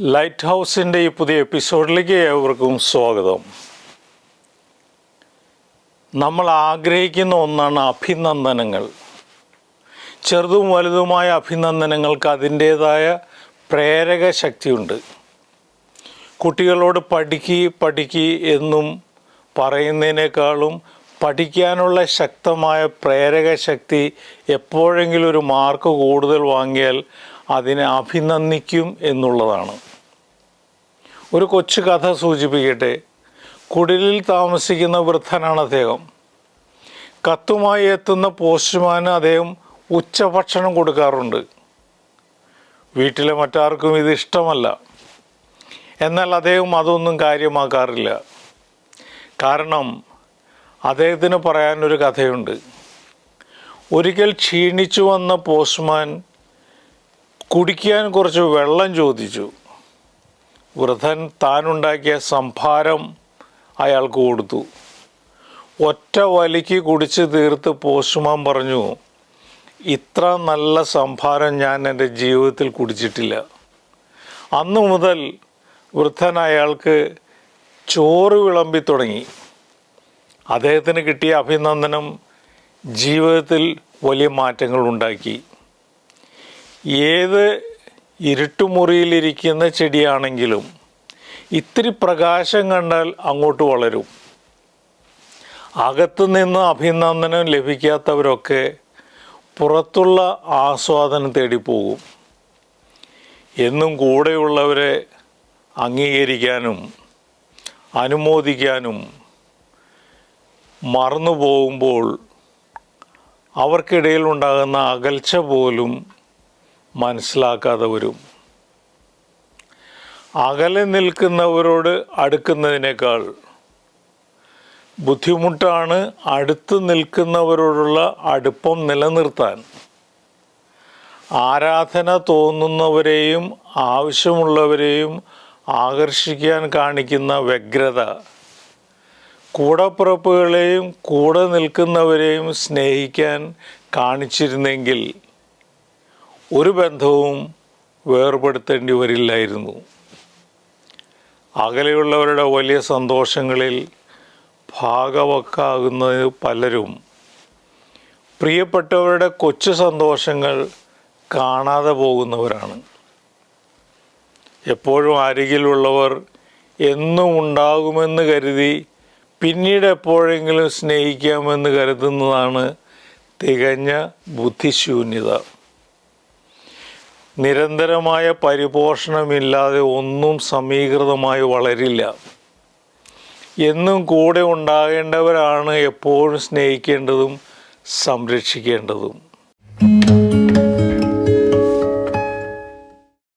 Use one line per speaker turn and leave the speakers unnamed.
Light ഹൗസിന്റെ ഈ പുതിയ എപ്പിസോഡിലേക്ക് ഏവർക്കും സ്വാഗതം. നമ്മൾ ആഗ്രഹിക്കുന്ന ഒന്നാണ് അഭിനന്ദനങ്ങൾ. ചെറുതും വലുതുമായ അഭിനന്ദനങ്ങൾക്ക് അതിന്റേതായ പ്രേരക ശക്തിയുണ്ട്. കുട്ടികളോട് പഠിക്കി പഠിക്കി എന്നും പറയുന്നതിനേക്കാളും പഠിക്കാനുള്ള ശക്തമായ പ്രേരക ശക്തി എപ്പോഴെങ്കിലും ഒരു മാർക്ക് കൂടുതൽ വാങ്ങിയാൽ അതിനെ അഭിനന്ദിക്കും എന്നുള്ളതാണ്. ഒരു കൊച്ചു കഥ സൂചിപ്പിക്കട്ടെ. കുടിലിൽ താമസിക്കുന്ന വൃദ്ധനാണ് അദ്ദേഹം. കത്തുമായി എത്തുന്ന പോസ്റ്റ്മാന് അദ്ദേഹം ഉച്ചഭക്ഷണം കൊടുക്കാറുണ്ട്. വീട്ടിലെ മറ്റാർക്കും ഇത് ഇഷ്ടമല്ല. എന്നാൽ അദ്ദേഹം അതൊന്നും കാര്യമാക്കാറില്ല. കാരണം അദ്ദേഹത്തിന് പറയാനൊരു കഥയുണ്ട്. ഒരിക്കൽ ക്ഷീണിച്ചു വന്ന പോസ്റ്റ്മാൻ കുടിക്കാൻ കുറച്ച് വെള്ളം ചോദിച്ചു. വൃദ്ധൻ താനുണ്ടാക്കിയ സംഭാരം അയാൾക്ക് കൊടുത്തു. ഒറ്റ വലിക്ക് കുടിച്ച് തീർത്ത് പോസ്റ്റ്മാൻ പറഞ്ഞു ഇത്ര നല്ല സംഭാരം ഞാൻ എന്റെ ജീവിതത്തിൽ കുടിച്ചിട്ടില്ല. അന്നു മുതൽ വൃദ്ധൻ അയാൾക്ക് ചോറ് വിളമ്പി തുടങ്ങി. അദ്ദേഹത്തിന് കിട്ടിയ അഭിനന്ദനം ജീവിതത്തിൽ വലിയ മാറ്റങ്ങൾ ഉണ്ടാക്കി. ഏത് ഇരുട്ടുമുറിയിലിരിക്കുന്ന ചെടിയാണെങ്കിലും ഇത്തിരി പ്രകാശം കണ്ടാൽ അങ്ങോട്ട് വളരും. അകത്തു നിന്ന് അഭിനന്ദനം ലഭിക്കാത്തവരൊക്കെ പുറത്തുള്ള ആസ്വാദനം തേടി പോകും. എന്നും കൂടെയുള്ളവരെ അംഗീകരിക്കാനും അനുമോദിക്കാനും മറന്നു പോകുമ്പോൾ അവർക്കിടയിൽ ഉണ്ടാകുന്ന അകൽച്ച പോലും മനസ്സിലാക്കാതെ വരും. അകലെ നിൽക്കുന്നവരോട് അടുക്കുന്നതിനേക്കാൾ ബുദ്ധിമുട്ടാണ് അടുത്ത് നിൽക്കുന്നവരോടുള്ള അടുപ്പം നിലനിർത്താൻ. ആരാധന തോന്നുന്നവരെയും ആവശ്യമുള്ളവരെയും ആകർഷിക്കാൻ കാണിക്കുന്ന വ്യഗ്രത. കൂടപ്പുറപ്പുകളെയും കൂടെ നിൽക്കുന്നവരെയും സ്നേഹിക്കാൻ കാണിച്ചിരുന്നെങ്കിൽ ഒരു ബന്ധവും വേർപെടുത്തേണ്ടി വരില്ലായിരുന്നു. അകലെയുള്ളവരുടെ വലിയ സന്തോഷങ്ങളിൽ ഭാഗവക്കാകുന്നത് പലരും. പ്രിയപ്പെട്ടവരുടെ കൊച്ചു സന്തോഷങ്ങൾ കാണാതെ പോകുന്നവരാണ്. എപ്പോഴും അരികിലുള്ളവർ എന്നും ഉണ്ടാകുമെന്ന് കരുതി പിന്നീട് എപ്പോഴെങ്കിലും സ്നേഹിക്കാമെന്ന് കരുതുന്നതാണ് തികഞ്ഞ ബുദ്ധിശൂന്യത. നിരന്തരമായ പരിപോഷണമില്ലാതെ ഒന്നും സമീകൃതമായി വളരില്ല. എന്നും കൂടെ ഉണ്ടാകേണ്ടവരാണ് എപ്പോഴും സ്നേഹിക്കേണ്ടതും സംരക്ഷിക്കേണ്ടതും.